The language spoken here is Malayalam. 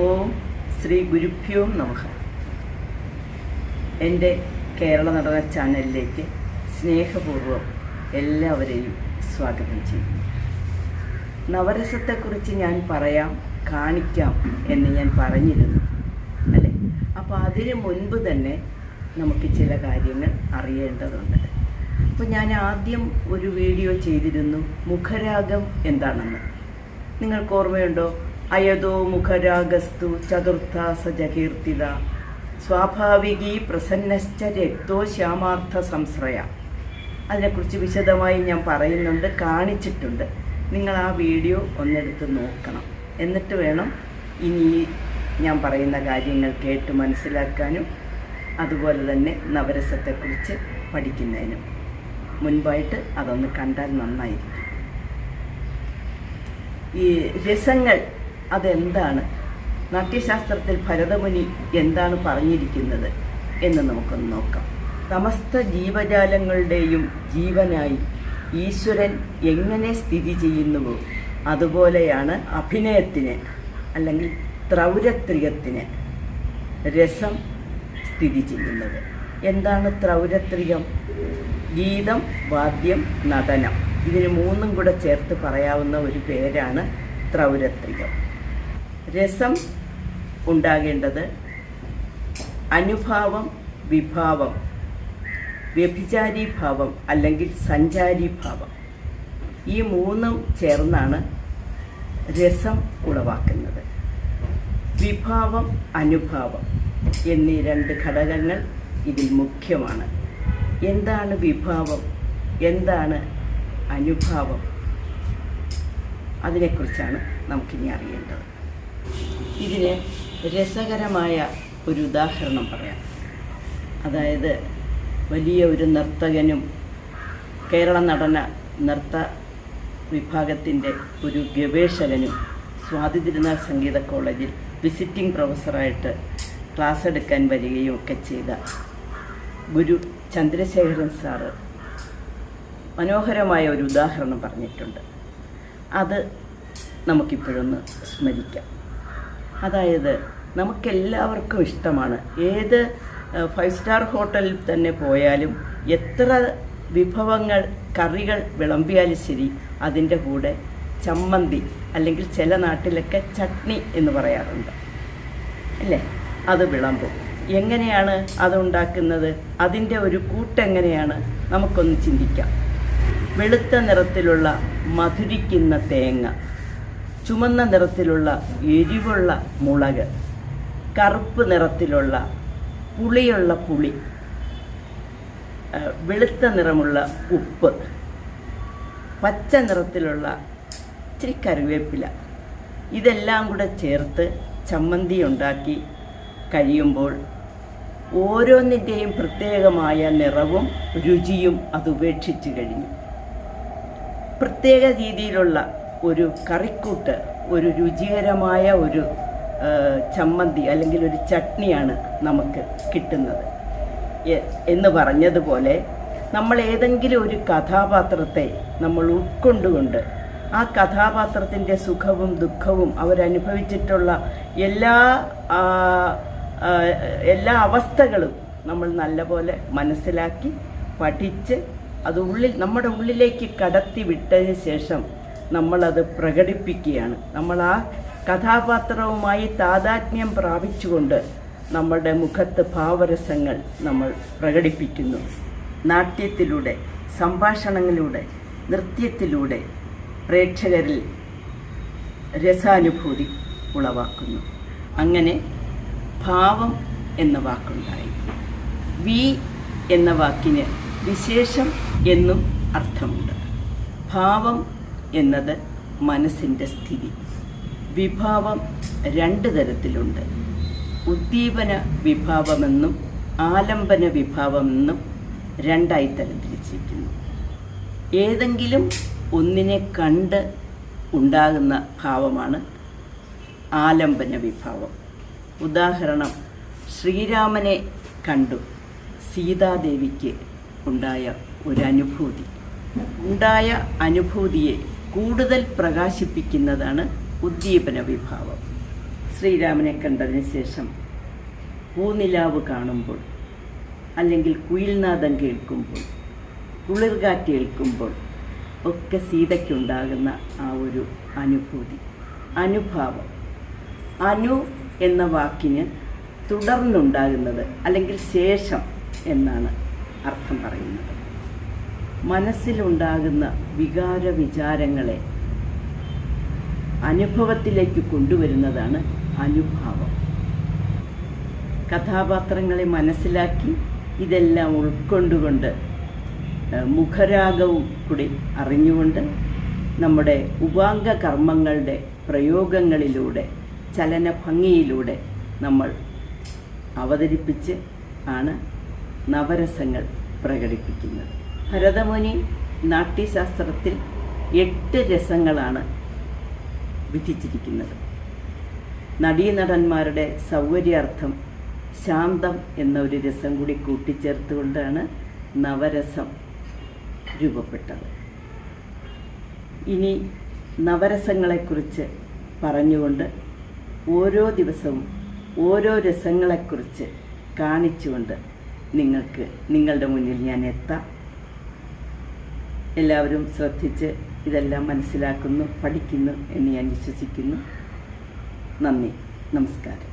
ഓം ശ്രീ ഗുരുഭ്യോം നമഃ. എന്റെ കേരള നടന ചാനലിലേക്ക് സ്നേഹപൂർവം എല്ലാവരെയും സ്വാഗതം ചെയ്യുന്നു. നവരസത്തെക്കുറിച്ച് ഞാൻ പറയാം കാണിക്കാം എന്ന് ഞാൻ പറഞ്ഞിരുന്നു അല്ലേ? അപ്പോൾ അതിന് മുൻപ് തന്നെ നമുക്ക് ചില കാര്യങ്ങൾ അറിയേണ്ടതുണ്ട്. അപ്പോൾ ഞാൻ ആദ്യം ഒരു വീഡിയോ ചെയ്തിരുന്നു മുഖരാഗം എന്താണെന്ന്. നിങ്ങൾക്ക് ഓർമ്മയുണ്ടോ? അയതോ മുഖരാഗസ്തു ചതുർത്ഥാസ ജകീർത്തിത സ്വാഭാവികീ പ്രസന്നശ്ച രക്തോ ശ്യാമാർത്ഥ സംശ്രയ. അതിനെക്കുറിച്ച് വിശദമായി ഞാൻ പറയുന്നുണ്ട് കാണിച്ചിട്ടുണ്ട്. നിങ്ങൾ ആ വീഡിയോ ഒന്നെടുത്ത് നോക്കണം. എന്നിട്ട് വേണം ഇനി ഞാൻ പറയുന്ന കാര്യങ്ങൾ കേട്ട് മനസ്സിലാക്കാനും അതുപോലെ തന്നെ നവരസത്തെക്കുറിച്ച് പഠിക്കുന്നതിനും. മുൻപായിട്ട് അതൊന്ന് കണ്ടാൽ നന്നായിരിക്കും. ഈ രസങ്ങൾ അതെന്താണ്? നാട്യശാസ്ത്രത്തിൽ ഭരതമുനി എന്താണ് പറഞ്ഞിരിക്കുന്നത് എന്ന് നമുക്കൊന്ന് നോക്കാം. സമസ്ത ജീവജാലങ്ങളുടെയും ജീവനായി ഈശ്വരൻ എങ്ങനെ സ്ഥിതി ചെയ്യുന്നുവോ അതുപോലെയാണ് അഭിനയത്തിന് അല്ലെങ്കിൽ ത്രൗരത്രികത്തിന് രസം സ്ഥിതി ചെയ്യുന്നത്. എന്താണ് ത്രൗരത്രികം? ഗീതം വാദ്യം നടനം. ഇതിന് മൂന്നും കൂടെ ചേർത്ത് പറയാവുന്ന ഒരു പേരാണ് ത്രൗരത്രികം. രസം ഉണ്ടാകേണ്ടത് അനുഭാവം വിഭാവം വ്യഭിചാരി ഭാവം അല്ലെങ്കിൽ സഞ്ചാരി ഭാവം ഈ മൂന്നും ചേർന്നാണ് രസം ഉളവാക്കുന്നത്. വിഭാവം അനുഭാവം എന്നീ രണ്ട് ഘടകങ്ങൾ ഇതിൽ മുഖ്യമാണ്. എന്താണ് വിഭാവം? എന്താണ് അനുഭാവം? അതിനെക്കുറിച്ചാണ് നമുക്കിനി അറിയേണ്ടത്. ഇതിന് രസകരമായ ഒരു ഉദാഹരണം പറയാം. അതായത് വലിയ ഒരു നർത്തകനും കേരള നടന നൃത്ത വിഭാഗത്തിന്റെ ഒരു ഗവേഷകനും സ്വാതി തിരുനാൾ സംഗീത കോളേജിൽ വിസിറ്റിംഗ് പ്രൊഫസറായിട്ട് ക്ലാസ് എടുക്കാൻ വരികയും ഒക്കെ ചെയ്ത ഗുരു ചന്ദ്രശേഖരൻ സാറ് മനോഹരമായ ഒരു ഉദാഹരണം പറഞ്ഞിട്ടുണ്ട്. അത് നമുക്കിപ്പോഴൊന്ന് സ്മരിക്കാം. അതായത് നമുക്കെല്ലാവർക്കും ഇഷ്ടമാണ്. ഏത് ഫൈവ് സ്റ്റാർ ഹോട്ടലിൽ തന്നെ പോയാലും എത്ര വിഭവങ്ങൾ കറികൾ വിളമ്പിയാലും ശരി അതിന്റെ കൂടെ ചമ്മന്തി അല്ലെങ്കിൽ ചില നാട്ടിലൊക്കെ ചട്നി എന്ന് പറയാറുണ്ട്. അല്ലേ? അത് വിളമ്പും. എങ്ങനെയാണ് അത് ഉണ്ടാക്കുന്നത്? അതിന്റെ ഒരു കൂട്ടെങ്ങനെയാണ്? നമുക്കൊന്ന് ചിന്തിക്കാം. വെളുത്ത നിറത്തിലുള്ള മധുരിക്കുന്ന തേങ്ങ. ചുമന്ന നിറത്തിലുള്ള എരിവുള്ള മുളക് കറുപ്പ് നിറത്തിലുള്ള പുളിയുള്ള പുളി വെളുത്ത നിറമുള്ള ഉപ്പ് പച്ച നിറത്തിലുള്ള ഇച്ചിരി കറിവേപ്പില. ഇതെല്ലാം കൂടെ ചേർത്ത് ചമ്മന്തി ഉണ്ടാക്കി കഴിയുമ്പോൾ ഓരോന്നിന്റെയും പ്രത്യേകമായ നിറവും രുചിയും അത് ഉപേക്ഷിച്ച് കഴിഞ്ഞു. പ്രത്യേക രീതിയിലുള്ള ഒരു കറിക്കൂട്ട് ഒരു രുചികരമായ ഒരു ചമ്മന്തി അല്ലെങ്കിൽ ഒരു ചട്നിയാണ് നമുക്ക് കിട്ടുന്നത്. എന്ന് പറഞ്ഞതുപോലെ നമ്മൾ ഏതെങ്കിലും ഒരു കഥാപാത്രത്തെ നമ്മൾ ഉൾക്കൊണ്ടുകൊണ്ട് ആ കഥാപാത്രത്തിന്റെ സുഖവും ദുഃഖവും അവരനുഭവിച്ചിട്ടുള്ള എല്ലാ എല്ലാ അവസ്ഥകളും നമ്മൾ നല്ലപോലെ മനസ്സിലാക്കി പഠിച്ച് അത് ഉള്ളിൽ നമ്മുടെ ഉള്ളിലേക്ക് കടത്തി വിട്ടതിന് ശേഷം നമ്മളത് പ്രകടിപ്പിക്കുകയാണ്. നമ്മൾ ആ കഥാപാത്രവുമായി താതാത്മ്യം പ്രാപിച്ചുകൊണ്ട് നമ്മളുടെ മുഖത്ത് ഭാവരസങ്ങൾ നമ്മൾ പ്രകടിപ്പിക്കുന്നു. നാട്യത്തിലൂടെ സംഭാഷണങ്ങളിലൂടെ നൃത്യത്തിലൂടെ പ്രേക്ഷകരിൽ രസാനുഭൂതി ഉളവാക്കുന്നു. അങ്ങനെ ഭാവം എന്ന വാക്കുണ്ടായി. വി എന്ന വാക്കിന് വിശേഷം എന്നും അർത്ഥമുണ്ട്. ഭാവം എന്നത് മനസ്സിന്റെ സ്ഥിതി. വിഭാവം രണ്ട് തരത്തിലുണ്ട്. ഉദ്ദീപന വിഭാവമെന്നും ആലംബന വിഭാവമെന്നും രണ്ടായി തരംതിരിച്ചിരിക്കുന്നു. ഏതെങ്കിലും ഒന്നിനെ കണ്ട് ഉണ്ടാകുന്ന ഭാവമാണ് ആലംബന വിഭാവം. ഉദാഹരണം ശ്രീരാമനെ കണ്ടു. സീതാദേവിക്ക് ഉണ്ടായ ഒരനുഭൂതി ഉണ്ടായ അനുഭൂതിയെ കൂടുതൽ പ്രകാശിപ്പിക്കുന്നതാണ് ഉദ്ദീപന വിഭാവം. ശ്രീരാമനെ കണ്ടതിന് ശേഷം പൂനിലാവ് കാണുമ്പോൾ അല്ലെങ്കിൽ കുയിൽനാദം കേൾക്കുമ്പോൾ കുളിർകാറ്റ് കേൾക്കുമ്പോൾ ഒക്കെ സീതയ്ക്കുണ്ടാകുന്ന ആ ഒരു അനുഭൂതി അനുഭാവം. അനു എന്ന വാക്കിന് തുടർന്നുണ്ടാകുന്നത് അല്ലെങ്കിൽ ശേഷം എന്നാണ് അർത്ഥം പറയുന്നത്. മനസ്സിലുണ്ടാകുന്ന വികാര വിചാരങ്ങളെ അനുഭവത്തിലേക്ക് കൊണ്ടുവരുന്നതാണ് അനുഭാവം. കഥാപാത്രങ്ങളെ മനസ്സിലാക്കി ഇതെല്ലാം ഉൾക്കൊണ്ടുകൊണ്ട് മുഖരാഗവും കൂടി അറിഞ്ഞുകൊണ്ട് നമ്മുടെ ഉപാംഗ കർമ്മങ്ങളുടെ പ്രയോഗങ്ങളിലൂടെ ചലന ഭംഗിയിലൂടെ നമ്മൾ അവതരിപ്പിച്ച് ആണ് നവരസങ്ങൾ പ്രകടിപ്പിക്കുന്നത്. ഭരതമുനി നാട്യശാസ്ത്രത്തിൽ എട്ട് രസങ്ങളാണ് വിധിച്ചിരിക്കുന്നത്. നടീനടന്മാരുടെ സൗകര്യാർത്ഥം ശാന്തം എന്ന ഒരു രസം കൂടി കൂട്ടിച്ചേർത്തുകൊണ്ടാണ് നവരസം രൂപപ്പെട്ടത്. ഇനി നവരസങ്ങളെക്കുറിച്ച് പറഞ്ഞുകൊണ്ട് ഓരോ ദിവസവും ഓരോ രസങ്ങളെക്കുറിച്ച് കാണിച്ചുകൊണ്ട് നിങ്ങൾക്ക് നിങ്ങളുടെ മുന്നിൽ ഞാൻ എത്താം. എല്ലാവരും ശ്രദ്ധിച്ച് ഇതെല്ലാം മനസ്സിലാക്കുന്നു പഠിക്കുന്നു എന്ന് ഞാൻ വിശ്വസിക്കുന്നു. നന്ദി. നമസ്കാരം.